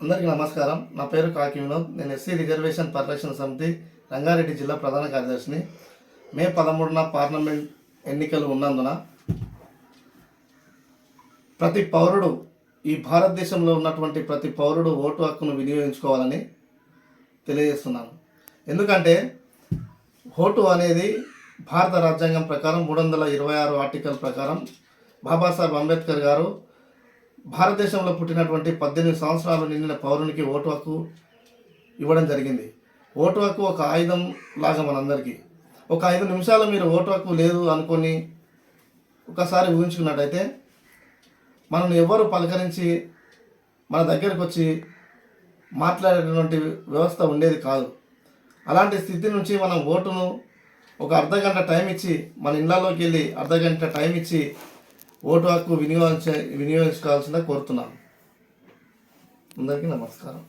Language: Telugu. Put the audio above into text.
అందరికీ నమస్కారం. నా పేరు కాకి వినోద్. నేను ఎస్సీ రిజర్వేషన్ పరిరక్షణ సమితి రంగారెడ్డి జిల్లా ప్రధాన కార్యదర్శిని. మే పదమూడున పార్లమెంట్ ఎన్నికలు ఉన్నందున ప్రతి పౌరుడు ఈ భారతదేశంలో ఉన్నటువంటి ప్రతి పౌరుడు ఓటు హక్కును వినియోగించుకోవాలని తెలియజేస్తున్నాను. ఎందుకంటే ఓటు అనేది భారత రాజ్యాంగం ప్రకారం మూడు వందల ఇరవై ఆరు ఆర్టికల్ ప్రకారం బాబాసాహెబ్ అంబేద్కర్ గారు భారతదేశంలో పుట్టినటువంటి పద్దెనిమిది సంవత్సరాలు నిండిన పౌరునికి ఓటు హక్కు ఇవ్వడం జరిగింది. ఓటు హక్కు ఒక ఆయుధం లాగా మనందరికీ. ఒక ఐదు నిమిషాలు మీరు ఓటు హక్కు లేదు అనుకొని ఒకసారి ఊహించుకున్నట్టయితే మనం ఎవరు పలకరించి మన దగ్గరకు వచ్చి మాట్లాడేటువంటి వ్యవస్థ ఉండేది కాదు. అలాంటి స్థితి నుంచి మనం ఓటును ఒక అర్ధ గంట టైం ఇచ్చి మన ఇళ్ళలోకి వెళ్ళి అర్ధ గంట టైం ఇచ్చి ఓటు హక్కు వినియోగించ వినియోగించుకోవాల్సిందిగా కోరుతున్నాను. అందరికీ నమస్కారం.